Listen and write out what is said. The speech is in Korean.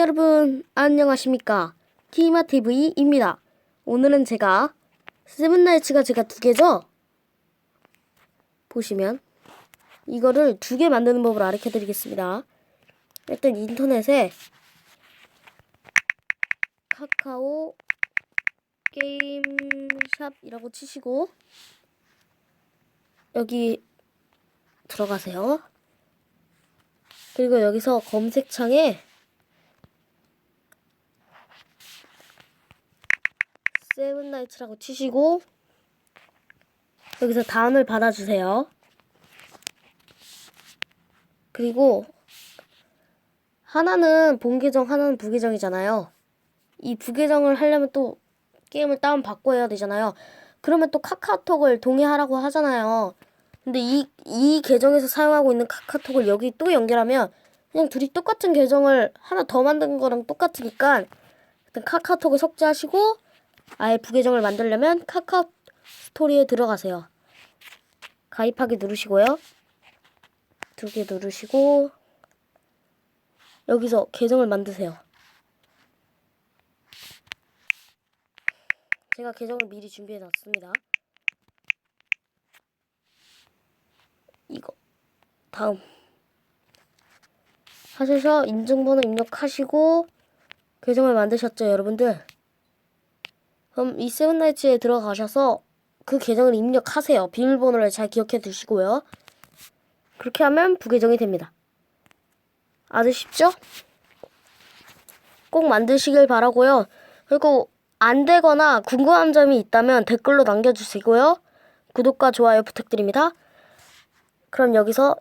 여러분 안녕하십니까? 키마TV입니다. 오늘은 제가 세븐나이츠가 제가 두 개죠? 보시면 이거를 두 개 만드는 법을 가르쳐 드리겠습니다. 일단 인터넷에 카카오 게임샵이라고 치시고 여기 들어가세요. 그리고 여기서 검색창에 세븐나이츠라고 치시고 여기서 다운을 받아주세요. 그리고 하나는 본 계정, 하나는 부계정이잖아요. 이 부계정을 하려면 또 게임을 다운 받고 해야 되잖아요. 그러면 또 카카오톡을 동의하라고 하잖아요. 근데 이, 이 계정에서 사용하고 있는 카카오톡을 여기 또 연결하면 그냥 둘이 똑같은 계정을 하나 더 만든 거랑 똑같으니까 일단 카카오톡을 삭제하시고 아예 부계정을 만들려면 카카오 스토리에 들어가세요. 가입하기 누르시고요. 두 개 누르시고 여기서 계정을 만드세요. 제가 계정을 미리 준비해 놨습니다. 이거 다음 하셔서 인증번호 입력하시고 계정을 만드셨죠, 여러분들? 그럼 이 세븐나이츠에 들어가셔서 그 계정을 입력하세요. 비밀번호를 잘 기억해 두시고요. 그렇게 하면 부계정이 됩니다. 아주 쉽죠? 꼭 만드시길 바라고요. 그리고 안 되거나 궁금한 점이 있다면 댓글로 남겨주시고요. 구독과 좋아요 부탁드립니다. 그럼 여기서